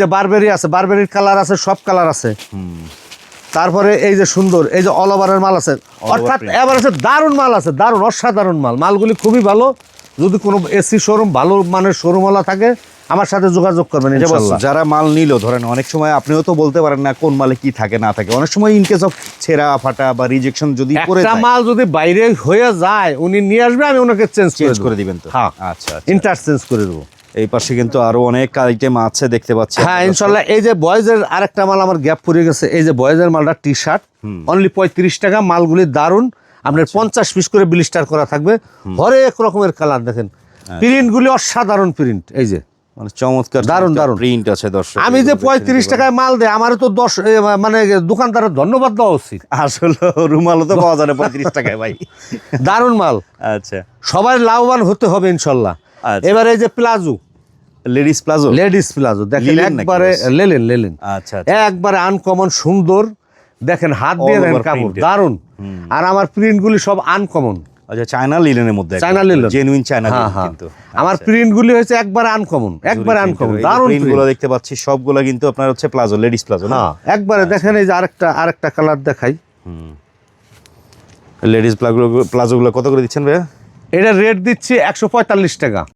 যে বারবেরি আছে বারবেরির কালার আছে সব কালার আছে। তারপরে এই যে সুন্দর এই যে অল ওভারের মাল আছে। অর্থাৎ। এবার আছে দারুণ মাল আছে দারুণ অসাধারণ মাল। মালগুলি খুবই ভালো। যদি কোনো এসি শোরুম ভালো মানের শোরুমওয়ালা থাকে আমার সাথে যোগাযোগ করবেন ইনশাল্লাহ। যারা মাল নিল ধরেন অনেক সময় আপনিও তো বলতে পারেন না কোন মালে কি থাকে না থাকে। অনেক সময় ইন কেস অফ ছেঁড়া ফাটা বা রিজেকশন যদি করে একটা মাল যদি বাইরে হয়ে যায় উনি নিয়ে আসবে আমি ওনাকে চেঞ্জ চেঞ্জ করে দিবেন তো। হ্যাঁ। আচ্ছা আচ্ছা। ইন্টারচেঞ্জ করে দেবো। এই পাশে কিন্তু আরও অনেক আইটেম আছে দেখতে পাচ্ছি হ্যাঁ ইনশাল্লাহ এই যে বয়েজের আরেকটা মাল আমার গ্যাপ পড়ে গেছে। এই যে বয়েজের মালটা টি শার্ট অনলি পঁয়ত্রিশ টাকা মালগুলি দারুণ। আপনার আচ্ছা। পঞ্চাশ পিস করে ব্লিস্টার করা থাকবে। হরেক রকমের কালার দেখেন। আচ্ছা। প্রিন্টগুলি অসাধারণ প্রিন্ট এই যে। মানে চমৎকার দারুণ, দারুণ। প্রিন্ট আছে দর্শক। আমি যে পঁয়ত্রিশ টাকায় মাল দেয় আমার তো দশ মানে দোকানদারের ধন্যবাদ দেওয়া উচিত। আসলে রুমালও তো পাওয়া যায় না পঁয়ত্রিশ টাকায় ভাই। দারুণ মাল। আচ্ছা। সবাই লাভবান হতে হবে ইনশাল্লাহ আচ্ছা। এবার এই যে palazzo ladies palazzo ladies palazzo দেখেন একবারে? লেলেন লেলেন। আচ্ছা আচ্ছা। একবারে আনকমন সুন্দর দেখেন হাত দিয়ে দেখেন কাপড়। দারুণ। আর আমার প্রিন্টগুলি সব আনকমন আচ্ছা চায়না লিলেনের মধ্যে চায়না লিলেন। জেনুইন চায়না কিন্তু। আমার প্রিন্টগুলি হয়েছে একবার আনকমন একবার আনকমন দারুণ প্রিন্টগুলো দেখতে পাচ্ছি সবগুলো কিন্তু আপনার হচ্ছে প্লাজো লেডিস প্লাজো না? হ্যাঁ একবারে দেখেন এই যে আরেকটা আরেকটা কালার দেখাই। লেডিস প্লাজো প্লাজো গুলো কত করে দিচ্ছেন ভাইয়া? এটা রেট দিচ্ছি একশো পঁয়তাল্লিশ টাকা।